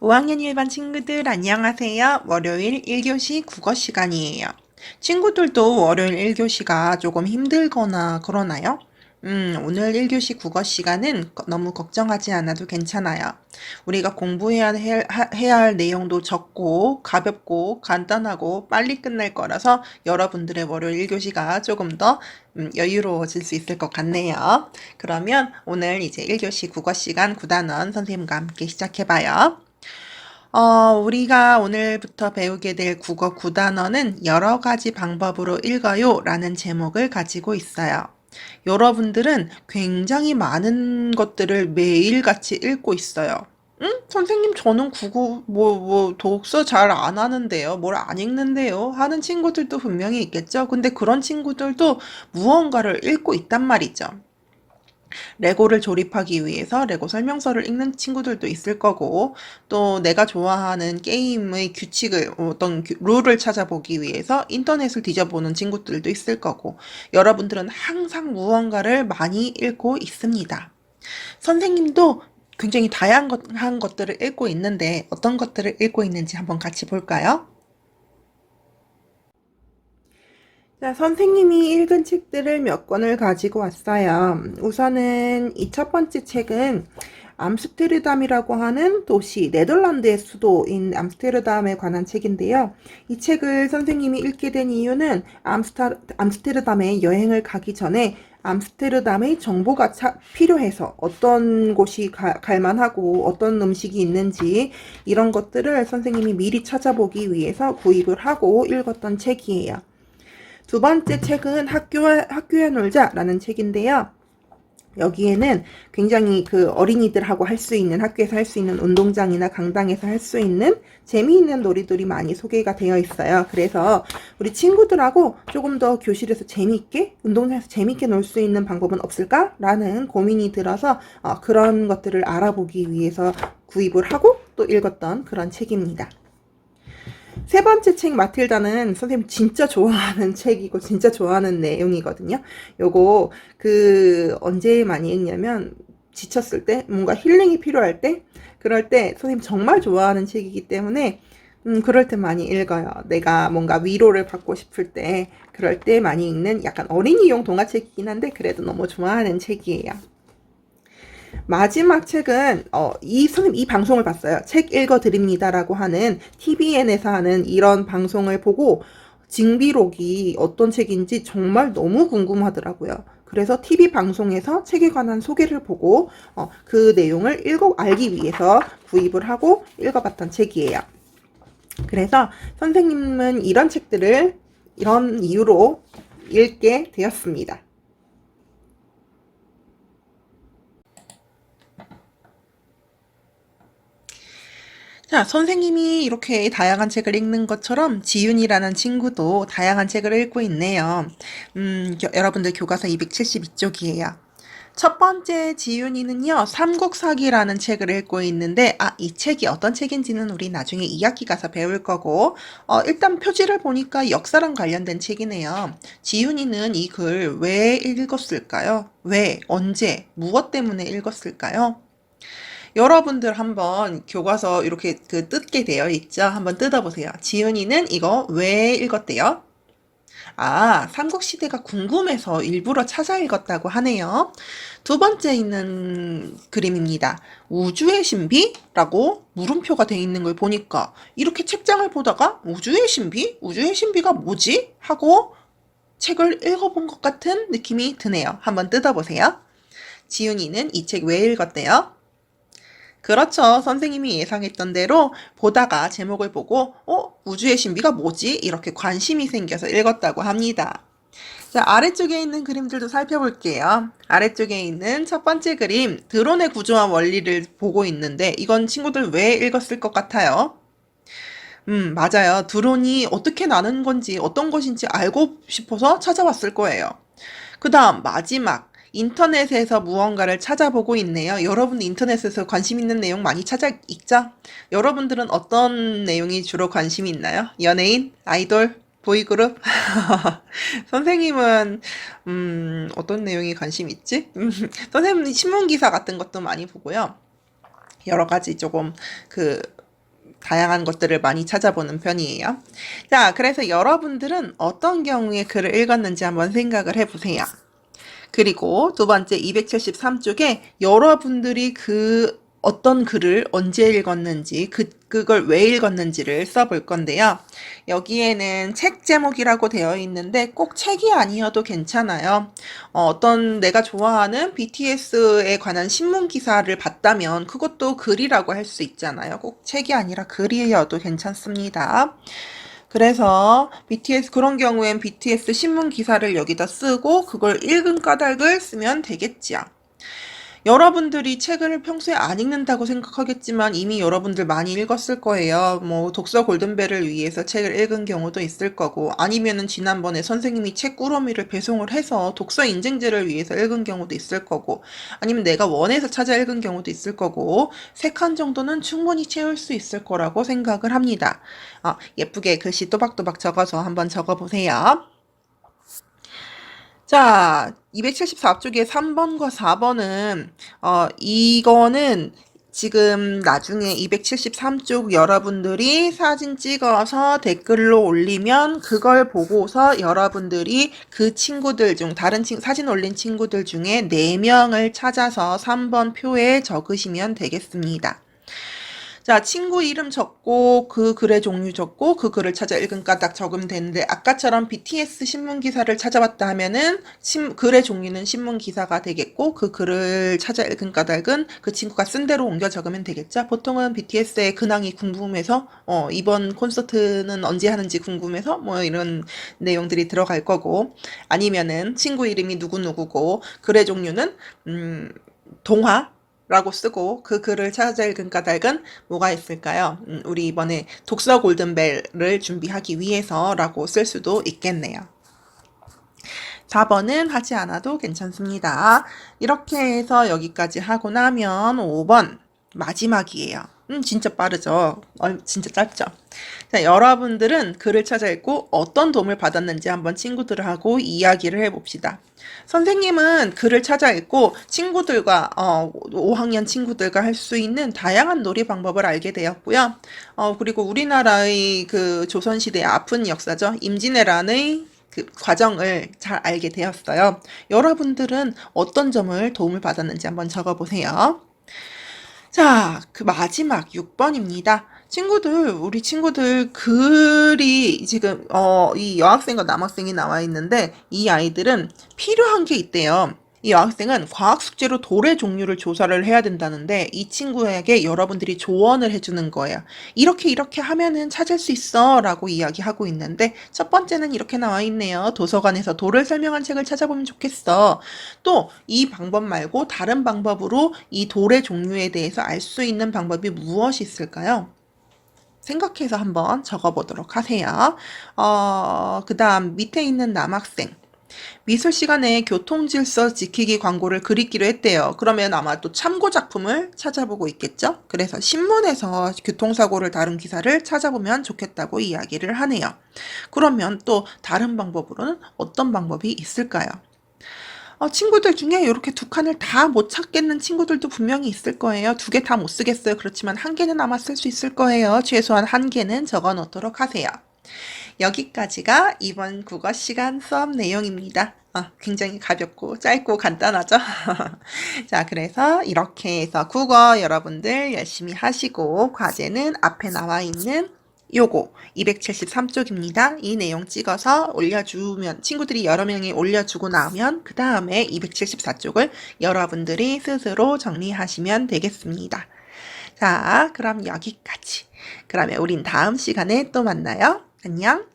5학년 일반 친구들 안녕하세요. 월요일 1교시 국어 시간이에요. 친구들도 월요일 1교시가 조금 힘들거나 그러나요? 음, 오늘 1교시 국어 시간은 거- 너무 걱정하지 않아도 괜찮아요. 우리가 공부해야 할, 하- 해야 할 내용도 적고 가볍고 간단하고 빨리 끝날 거라서 여러분들의 월요일 1교시가 조금 더 음, 여유로워질 수 있을 것 같네요. 그러면 오늘 이제 1교시 국어 시간 9단원 선생님과 함께 시작해봐요. 어, 우리가 오늘부터 배우게 될 국어 9단원은 여러 가지 방법으로 읽어요 라는 제목을 가지고 있어요. 여러분들은 굉장히 많은 것들을 매일같이 읽고 있어요. 응? 선생님, 저는 국어, 뭐, 뭐, 독서 잘 안 하는데요. 뭘 안 읽는데요. 하는 친구들도 분명히 있겠죠. 근데 그런 친구들도 무언가를 읽고 있단 말이죠. 레고를 조립하기 위해서 레고 설명서를 읽는 친구들도 있을 거고, 또 내가 좋아하는 게임의 규칙을, 어떤 규- 룰을 찾아보기 위해서 인터넷을 뒤져보는 친구들도 있을 거고, 여러분들은 항상 무언가를 많이 읽고 있습니다. 선생님도 굉장히 다양한 것들을 읽고 있는데, 어떤 것들을 읽고 있는지 한번 같이 볼까요? 자, 선생님이 읽은 책들을 몇 권을 가지고 왔어요. 우선은 이 첫 번째 책은 암스테르담이라고 하는 도시, 네덜란드의 수도인 암스테르담에 관한 책인데요. 이 책을 선생님이 읽게 된 이유는 암스타, 암스테르담에 여행을 가기 전에 암스테르담의 정보가 차- 필요해서 어떤 곳이 가- 갈만하고 어떤 음식이 있는지 이런 것들을 선생님이 미리 찾아보기 위해서 구입을 하고 읽었던 책이에요. 두 번째 책은 학교에, 학교에 놀자라는 책인데요. 여기에는 굉장히 그 어린이들하고 할 수 있는 학교에서 할 수 있는 운동장이나 강당에서 할 수 있는 재미있는 놀이들이 많이 소개가 되어 있어요. 그래서 우리 친구들하고 조금 더 교실에서 재미있게 운동장에서 재미있게 놀 수 있는 방법은 없을까라는 고민이 들어서 어, 그런 것들을 알아보기 위해서 구입을 하고 또 읽었던 그런 책입니다. 세 번째 책 마틸다는 선생님 진짜 좋아하는 책이고 진짜 좋아하는 내용이거든요. 요거 그 언제 많이 읽냐면 지쳤을 때 뭔가 힐링이 필요할 때 그럴 때 선생님 정말 좋아하는 책이기 때문에 음 그럴 때 많이 읽어요. 내가 뭔가 위로를 받고 싶을 때 그럴 때 많이 읽는 약간 어린이용 동화책이긴 한데 그래도 너무 좋아하는 책이에요. 마지막 책은 어, 이 선생님 이 방송을 봤어요. 책 읽어 드립니다라고 하는 TVN에서 하는 이런 방송을 보고 징비록이 어떤 책인지 정말 너무 궁금하더라고요. 그래서 TV 방송에서 책에 관한 소개를 보고 어, 그 내용을 읽어 알기 위해서 구입을 하고 읽어봤던 책이에요. 그래서 선생님은 이런 책들을 이런 이유로 읽게 되었습니다. 자, 선생님이 이렇게 다양한 책을 읽는 것처럼 지윤이라는 친구도 다양한 책을 읽고 있네요. 음, 겨- 여러분들 교과서 272쪽이에요. 첫 번째 지윤이는요, 삼국사기라는 책을 읽고 있는데, 아, 이 책이 어떤 책인지는 우리 나중에 2학기 가서 배울 거고, 어, 일단 표지를 보니까 역사랑 관련된 책이네요. 지윤이는 이 글 왜 읽었을까요? 왜, 언제, 무엇 때문에 읽었을까요? 여러분들 한번 교과서 이렇게 그 뜯게 되어 있죠? 한번 뜯어보세요. 지은이는 이거 왜 읽었대요? 아, 삼국시대가 궁금해서 일부러 찾아 읽었다고 하네요. 두 번째 있는 그림입니다. 우주의 신비라고 물음표가 되어 있는 걸 보니까 이렇게 책장을 보다가 우주의 신비? 우주의 신비가 뭐지? 하고 책을 읽어본 것 같은 느낌이 드네요. 한번 뜯어보세요. 지윤이는 이 책 왜 읽었대요? 그렇죠. 선생님이 예상했던 대로 보다가 제목을 보고, 어, 우주의 신비가 뭐지? 이렇게 관심이 생겨서 읽었다고 합니다. 자, 아래쪽에 있는 그림들도 살펴볼게요. 아래쪽에 있는 첫 번째 그림, 드론의 구조와 원리를 보고 있는데, 이건 친구들 왜 읽었을 것 같아요? 음, 맞아요. 드론이 어떻게 나는 건지, 어떤 것인지 알고 싶어서 찾아왔을 거예요. 그 다음, 마지막. 인터넷에서 무언가를 찾아보고 있네요. 여러분 인터넷에서 관심 있는 내용 많이 찾아 읽죠? 여러분들은 어떤 내용이 주로 관심이 있나요? 연예인? 아이돌? 보이그룹? 선생님은, 음, 어떤 내용이 관심 있지? 음, 선생님 신문 기사 같은 것도 많이 보고요. 여러 가지 조금 그 다양한 것들을 많이 찾아보는 편이에요. 자, 그래서 여러분들은 어떤 경우에 글을 읽었는지 한번 생각을 해보세요. 그리고 두 번째 273쪽에 여러분들이 그 어떤 글을 언제 읽었는지, 그, 그걸 왜 읽었는지를 써볼 건데요. 여기에는 책 제목이라고 되어 있는데 꼭 책이 아니어도 괜찮아요. 어, 떤 내가 좋아하는 BTS에 관한 신문 기사를 봤다면 그것도 글이라고 할 수 있잖아요. 꼭 책이 아니라 글이어도 괜찮습니다. 그래서 BTS 그런 경우엔 BTS 신문 기사를 여기다 쓰고 그걸 읽은 까닭을 쓰면 되겠지요. 여러분들이 책을 평소에 안 읽는다고 생각하겠지만 이미 여러분들 많이 읽었을 거예요. 뭐 독서 골든벨을 위해서 책을 읽은 경우도 있을 거고 아니면은 지난번에 선생님이 책 꾸러미를 배송을 해서 독서 인증제를 위해서 읽은 경우도 있을 거고 아니면 내가 원해서 찾아 읽은 경우도 있을 거고 세 칸 정도는 충분히 채울 수 있을 거라고 생각을 합니다. 어, 예쁘게 글씨 또박또박 적어서 한번 적어보세요. 자, 274쪽에 3번과 4번은, 어, 이거는 지금 나중에 273쪽 여러분들이 사진 찍어서 댓글로 올리면 그걸 보고서 여러분들이 그 친구들 중, 다른 친, 사진 올린 친구들 중에 4명을 찾아서 3번 표에 적으시면 되겠습니다. 자, 친구 이름 적고 그 글의 종류 적고 그 글을 찾아 읽은 까 딱 적으면 되는데 아까처럼 BTS 신문 기사를 찾아봤다 하면은 신, 글의 종류는 신문 기사가 되겠고 그 글을 찾아 읽은 까닭은 그 친구가 쓴 대로 옮겨 적으면 되겠죠. 보통은 BTS의 근황이 궁금해서 어, 이번 콘서트는 언제 하는지 궁금해서 뭐 이런 내용들이 들어갈 거고 아니면은 친구 이름이 누구누구고 글의 종류는 음, 동화 라고 쓰고 그 글을 찾아 읽은 까닭은 뭐가 있을까요? 음, 우리 이번에 독서 골든벨을 준비하기 위해서 라고 쓸 수도 있겠네요. 4번은 하지 않아도 괜찮습니다. 이렇게 해서 여기까지 하고 나면 5번 마지막이에요. 음, 진짜 빠르죠? 어, 진짜 짧죠? 자, 여러분들은 글을 찾아 읽고 어떤 도움을 받았는지 한번 친구들하고 이야기를 해봅시다. 선생님은 글을 찾아 읽고 친구들과, 어, 5학년 친구들과 할 수 있는 다양한 놀이 방법을 알게 되었고요. 어, 그리고 우리나라의 그 조선시대의 아픈 역사죠. 임진왜란의 그 과정을 잘 알게 되었어요. 여러분들은 어떤 점을 도움을 받았는지 한번 적어보세요. 자, 그 마지막 6번입니다. 친구들, 우리 친구들 글이 지금, 어, 이 여학생과 남학생이 나와 있는데, 이 아이들은 필요한 게 있대요. 이 여학생은 과학 숙제로 돌의 종류를 조사를 해야 된다는데 이 친구에게 여러분들이 조언을 해주는 거예요. 이렇게 이렇게 하면은 찾을 수 있어 라고 이야기하고 있는데 첫 번째는 이렇게 나와 있네요. 도서관에서 돌을 설명한 책을 찾아보면 좋겠어. 또 이 방법 말고 다른 방법으로 이 돌의 종류에 대해서 알 수 있는 방법이 무엇이 있을까요? 생각해서 한번 적어보도록 하세요. 어, 그 다음 밑에 있는 남학생. 미술 시간에 교통질서 지키기 광고를 그리기로 했대요. 그러면 아마 또 참고 작품을 찾아보고 있겠죠? 그래서 신문에서 교통사고를 다룬 기사를 찾아보면 좋겠다고 이야기를 하네요. 그러면 또 다른 방법으로는 어떤 방법이 있을까요? 어, 친구들 중에 이렇게 두 칸을 다 못 찾겠는 친구들도 분명히 있을 거예요. 두 개 다 못 쓰겠어요. 그렇지만 한 개는 아마 쓸 수 있을 거예요. 최소한 한 개는 적어 놓도록 하세요. 여기까지가 이번 국어 시간 수업 내용입니다. 어, 굉장히 가볍고 짧고 간단하죠? 자, 그래서 이렇게 해서 국어 여러분들 열심히 하시고 과제는 앞에 나와 있는 요거 273쪽입니다. 이 내용 찍어서 올려주면 친구들이 여러 명이 올려주고 나면 그 다음에 274쪽을 여러분들이 스스로 정리하시면 되겠습니다. 자, 그럼 여기까지. 그러면 우린 다음 시간에 또 만나요. 안녕.